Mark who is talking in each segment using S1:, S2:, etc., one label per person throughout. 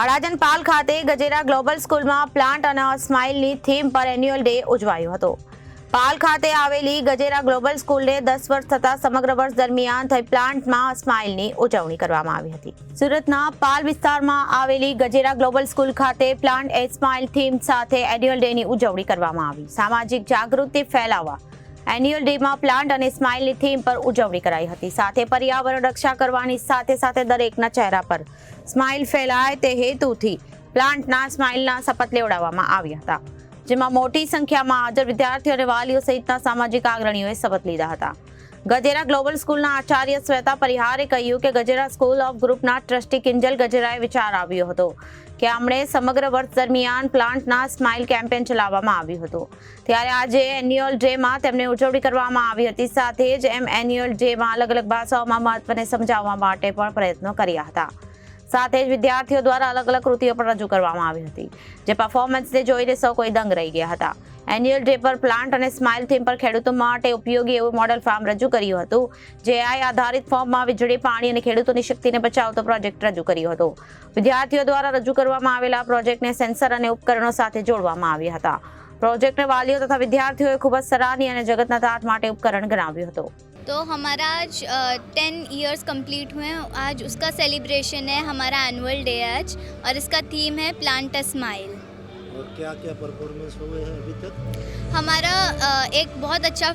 S1: અડાજણ પાલ ખાતે ગજેરા ગ્લોબલ સ્કૂલમાં પ્લાન્ટ અને સ્માઇલની થીમ પર એન્યુઅલ ડે ઉજવાયો હતો. પાલ ખાતે આવેલી ગજેરા ગ્લોબલ સ્કૂલને દસ વર્ષ થતા સમગ્ર વર્ષ દરમિયાન થઈ પ્લાન્ટમાં સ્માઇલની ઉજવણી કરવામાં આવી હતી. સુરતના પાલ વિસ્તારમાં આવેલી ગજેરા ગ્લોબલ સ્કૂલ ખાતે પ્લાન્ટ એ સ્માઇલ થીમ સાથે એન્યુઅલ ડેની ઉજવણી કરવામાં આવી. સામાજિક જાગૃતિ ફેલાવવા એન્યુઅલ ડેમાં પ્લાન્ટ અને સ્માઇલની થીમ પર ઉજવણી કરાઈ હતી. સાથે પર્યાવરણ રક્ષા કરવાની સાથે સાથે દરેકના ચહેરા પર સ્માઇલ ફેલાય તે હેતુથી પ્લાન્ટના સ્માઇલના શપથ લેવડાવવામાં આવ્યા હતા, જેમાં મોટી સંખ્યામાં હાજર વિદ્યાર્થીઓ અને વાલીઓ સહિતના સામાજિક અગ્રણીઓએ શપથ લીધા હતા. ગજેરા ગ્લોબલ સ્કૂલના આચાર્ય શ્વેતા પરિહારે કહ્યું કે ગજેરા સ્કૂલ ઓફ ગ્રુપના ટ્રસ્ટી કિંજલ ગજેરાએ વિચાર આવ્યો હતો કે આમણે સમગ્ર વર્ષ દરમિયાન પ્લાન્ટના સ્માઇલ કેમ્પેન ચલાવવામાં આવ્યું હતું. ત્યારે આજે એન્યુઅલ ડેમાં તેમને ઉજવણી કરવામાં આવી હતી. સાથે જ એમ એન્યુઅલ ડેમાં અલગ અલગ ભાષાઓમાં મહત્વને સમજાવવા માટે પણ પ્રયત્નો કર્યા હતા. સાથે જ વિદ્યાર્થીઓ દ્વારા અલગ અલગ કૃતિઓ પણ રજૂ કરવામાં આવી હતી, જે પરફોર્મન્સને જોઈને સૌ કોઈ દંગ રહી ગયા હતા. એન્યુઅલ ડે પર પ્લાન્ટ અને સ્માઇલ થીમ પર ખેડૂતો માટે ઉપયોગી એવું મોડેલ ફાર્મ રજૂ કર્યું હતું. જે આઈ આધારિત ફોર્મમાં વીજળી, પાણી અને ખેડૂતોની શક્તિને બચાવતો પ્રોજેક્ટ રજૂ કર્યો હતો. વિદ્યાર્થીઓ દ્વારા રજૂ કરવામાં આવેલા પ્રોજેક્ટને સેન્સર અને ઉપકરણો સાથે જોડવામાં આવ્યા હતા. પ્રોજેક્ટને વાલીઓ તથા વિદ્યાર્થીઓએ ખૂબ જ સરાહનીય અને જગતના તાત માટે ઉપકરણ ગણાવ્યું હતું.
S2: तो हमारा आज टेन इयर्स कंप्लीट हुए हैं। आज उसका सेलिब्रेशन है हमारा एनुअल डे आज और इसका थीम है प्लांट अ स्माइल
S3: और क्या क्या परफॉर्मेंस हुए हैं अभी तक?
S2: हमारा एक बहुत अच्छा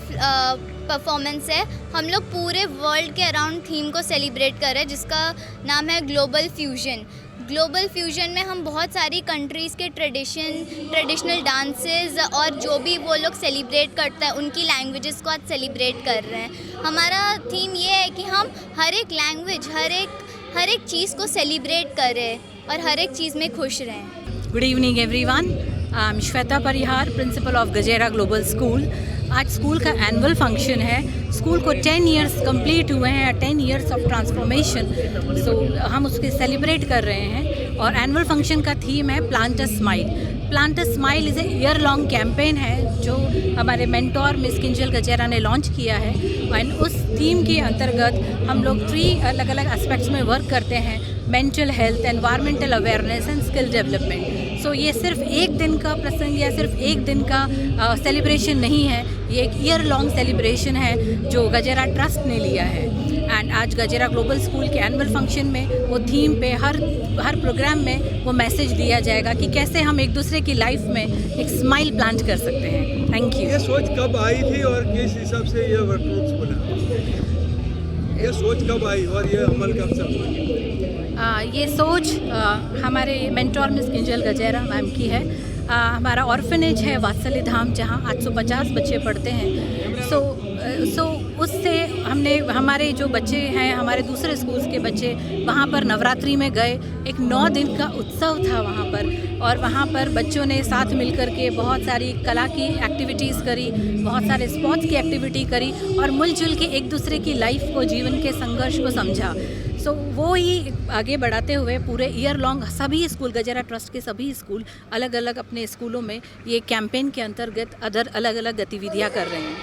S2: परफॉर्मेंस है। हम लोग पूरे वर्ल्ड के अराउंड थीम को सेलिब्रेट कर रहे हैं जिसका नाम है ग्लोबल फ्यूजन ग्लोबल फ्यूजन में हम बहुत सारी कंट्रीज़ के ट्रेडिशन, ट्रेडिशनल डांसेस और जो भी वो लोग सेलिब्रेट करते हैं, उनकी लैंग्वेजेस को आज सेलिब्रेट कर रहे हैं। हमारा थीम ये है कि हम हर एक लैंग्वेज, हर एक हर एक चीज़ को सेलिब्रेट करें और हर एक चीज़ में खुश रहें।
S4: Good evening everyone I am Shweta Parihar principal of Gajera global school आज स्कूल का एनुअल फ़ंक्शन है। स्कूल को टेन इयर्स कंप्लीट हुए हैं ten years of transformation so हम उसके सेलिब्रेट कर रहे हैं और एनुअल फ़ंक्शन का थीम है plant a smile plant a smile is a year long campaign है, जो हमारे मेंटोर मिस किंजल गजेरा ने लॉन्च किया है। एंड उस थीम के अंतर्गत हम लोग थ्री अलग अलग एस्पेक्ट्स में वर्क करते हैं। Mental health environmental awareness and skill development so ये सिर्फ़ एक दिन का प्रसंग या सिर्फ़ एक दिन का सेलिब्रेशन नहीं है। ये एक ईयर लॉन्ग सेलिब्रेशन है जो गजेरा ट्रस्ट ने लिया है। एंड आज गजेरा ग्लोबल स्कूल के एनुअल फ़ंक्शन में वो थीम पे हर हर प्रोग्राम में वो मैसेज दिया जाएगा कि कैसे हम एक दूसरे की लाइफ में एक स्माइल प्लांट कर सकते हैं। थैंक यू
S5: ये सोच कब आई थी और किस हिसाब से ये वर्कआउट्स बना ये सोच कब आई और ये अमल कब से
S4: आ, ये सोच आ, हमारे mentor miss Kinjal Gajera ma'am की है। आ, हमारा ऑर्फनेज है वात्सल्य धाम जहाँ 850 बच्चे पढ़ते हैं। सो सो उससे हमने हमारे जो बच्चे हैं हमारे दूसरे स्कूल्स के बच्चे वहाँ पर नवरात्रि में गए। एक नौ दिन का उत्सव था वहाँ पर और वहाँ पर बच्चों ने साथ मिलकर के बहुत सारी कला की एक्टिविटीज़ करी बहुत सारे स्पोर्ट्स की एक्टिविटी करी और मिलजुल के एक दूसरे की लाइफ को जीवन के संघर्ष को समझा। सो so, वो ही आगे बढ़ाते हुए पूरे ईयर लॉन्ग सभी स्कूल गजरा ट्रस्ट के सभी स्कूल अलग अलग अपने स्कूलों में ये कैंपेन के अंतर्गत अदर अलग अलग गतिविधियाँ कर रहे हैं।